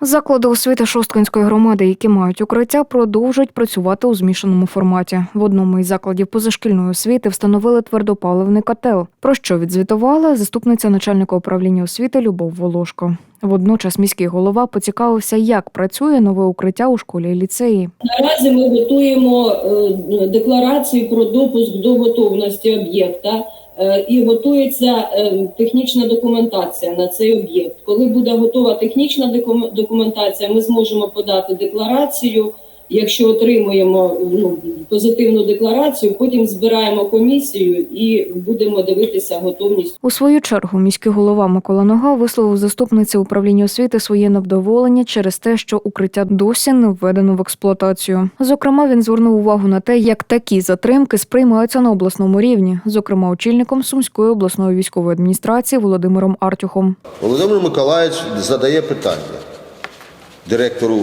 Заклади освіти Шосткинської громади, які мають укриття, продовжують працювати у змішаному форматі. В одному із закладів позашкільної освіти встановили твердопаливний котел. Про що відзвітувала заступниця начальника управління освіти Любов Волошко. Водночас міський голова поцікавився, як працює нове укриття у школі і ліцеї. Наразі ми готуємо е, декларацію про допуск до готовності об'єкта і готується е, технічна документація на цей об'єкт. Коли буде готова технічна докум- документація, ми зможемо подати декларацію. Якщо отримуємо ну, позитивну декларацію, потім збираємо комісію і будемо дивитися готовність У свою чергу міський голова Микола Нога висловив заступниці управління освіти своє невдоволення через те, що укриття досі не введено в експлуатацію. Зокрема, він звернув увагу на те, як такі затримки сприймаються на обласному рівні, зокрема очільником Сумської обласної військової адміністрації Володимиром Артюхом. Володимир Миколаївич задає питання директору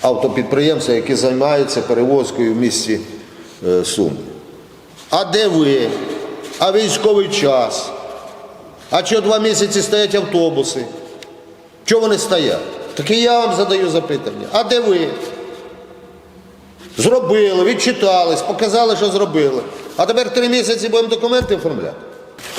автопідприємства, яке займається перевозкою в місті е, Суми. А де ви? А військовий час? А що два місяці стоять автобуси? Чого вони стоять? Так і я вам задаю запитання. А де ви? Зробили, відчитались, показали, що зробили. А тепер три місяці будемо документи оформляти.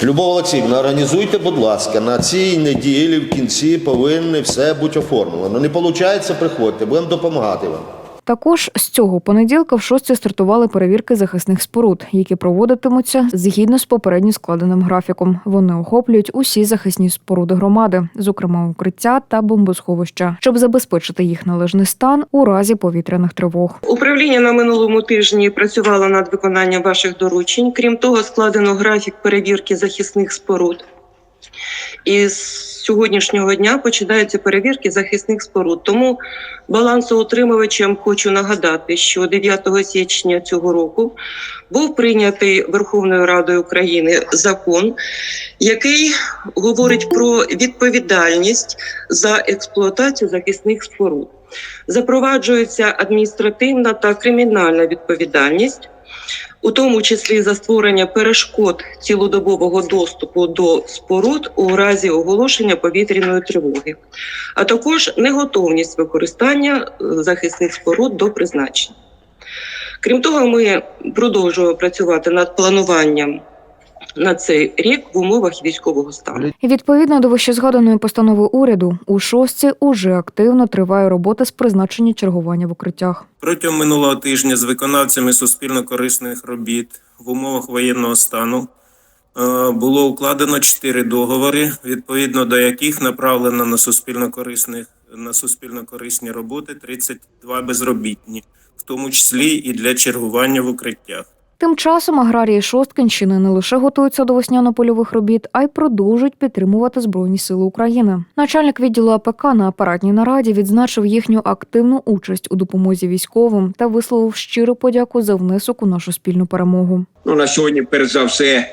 Любов Олексіївна, організуйте, будь ласка, на цій неділі в кінці повинні все бути оформлено. Не виходить, приходьте, будемо допомагати вам. Також з цього понеділка в шостці стартували перевірки захисних споруд, які проводитимуться згідно з попередньо складеним графіком. Вони охоплюють усі захисні споруди громади, зокрема укриття та бомбосховища, щоб забезпечити їх належний стан у разі повітряних тривог. Управління на минулому тижні працювало над виконанням ваших доручень. Крім того, складено графік перевірки захисних споруд. І з сьогоднішнього дня починаються перевірки захисних споруд. Тому балансоутримувачам хочу нагадати, що 9 січня цього року був прийнятий Верховною Радою України закон, який говорить про відповідальність за експлуатацію захисних споруд. Запроваджується адміністративна та кримінальна відповідальність, у тому числі за створення перешкод цілодобового доступу до споруд у разі оголошення повітряної тривоги, а також неготовність використання е, захисних споруд до призначення. Крім того, ми продовжуємо працювати над плануванням на цей рік в умовах військового стану. Відповідно до вищезгаданої постанови уряду у шостці уже активно триває робота з призначення чергування в укриттях. Протягом минулого тижня з виконавцями суспільно-корисних робіт в умовах воєнного стану е, було укладено чотири договори, відповідно до яких направлено на суспільно-корисних на суспільно-корисні роботи 32 безробітні, в тому числі і для чергування в укриттях. Тим часом аграрії Шосткинщини не лише готуються до весняно-польових робіт, а й продовжують підтримувати Збройні Сили України. Начальник відділу АПК на апаратній нараді відзначив їхню активну участь у допомозі військовим та висловив щиру подяку за внесок у нашу спільну перемогу. Ну, на сьогодні, перш за все,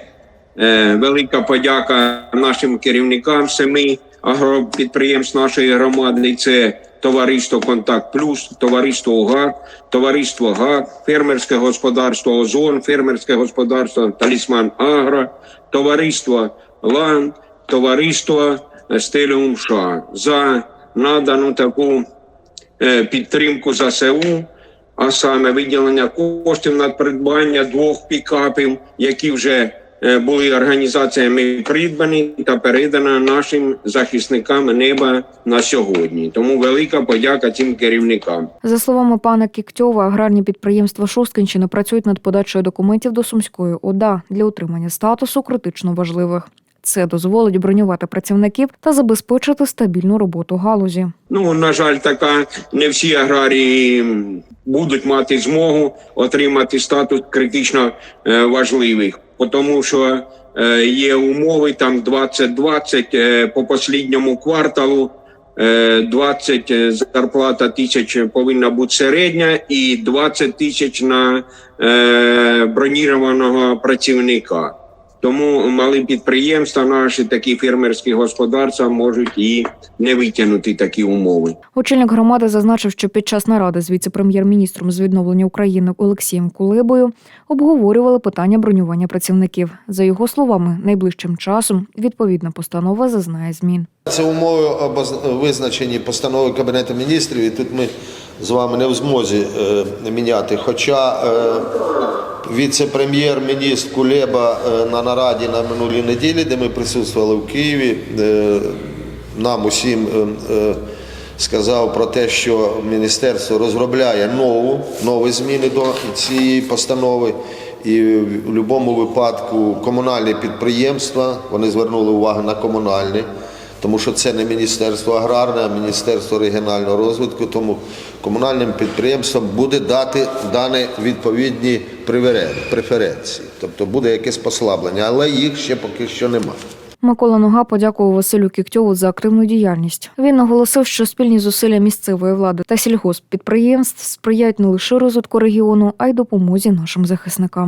е, велика подяка нашим керівникам семи агропідприємств нашої громади. Це товариство Контакт Плюс, товариство УГАК, товариство ГАК, фермерське господарство Озон, фермерське господарство Талісман Агро, товариство Ланд, товариство Стеліум США за надану таку е, підтримку ЗСУ, а саме виділення коштів на придбання двох пікапів, які вже були організаціями придбані та передані нашим захисникам неба на сьогодні. Тому велика подяка цим керівникам. За словами пана Кіктьова, аграрні підприємства Шосткинщини працюють над подачею документів до Сумської ОДА для утримання статусу критично важливих. Це дозволить бронювати працівників та забезпечити стабільну роботу галузі. Ну на жаль, така не всі аграрії будуть мати змогу отримати статус критично е, важливих, тому що е, є умови там 2020 е, по останньому кварталу. е, 20 зарплата тисяч повинна бути середня, і 20 тисяч на е, бронірованого працівника. Тому малі підприємства, наші такі фермерські господарства можуть і не витягнути такі умови. Очільник громади зазначив, що під час наради з віце-прем'єр-міністром з відновлення України Олексієм Кулибою обговорювали питання бронювання працівників. За його словами, найближчим часом відповідна постанова зазнає змін. Це умови визначені постановою Кабінету міністрів, і тут ми з вами не в змозі е, міняти. Хоча е, віце-прем'єр-міністр Кулеба е, на нараді на минулій неділі, де ми присутствували в Києві, е, нам усім е, сказав про те, що міністерство розробляє нову, нові зміни до цієї постанови. І в будь-якому випадку комунальні підприємства вони звернули увагу на комунальні, тому що це не міністерство аграрне, а міністерство регіонального розвитку. Тому комунальним підприємствам буде дати дані відповідні преференції, тобто буде якесь послаблення, але їх ще поки що немає. Микола Нога подякував Василю Кіктьову за активну діяльність. Він наголосив, що спільні зусилля місцевої влади та сільгосппідприємств сприяють не лише розвитку регіону, а й допомозі нашим захисникам.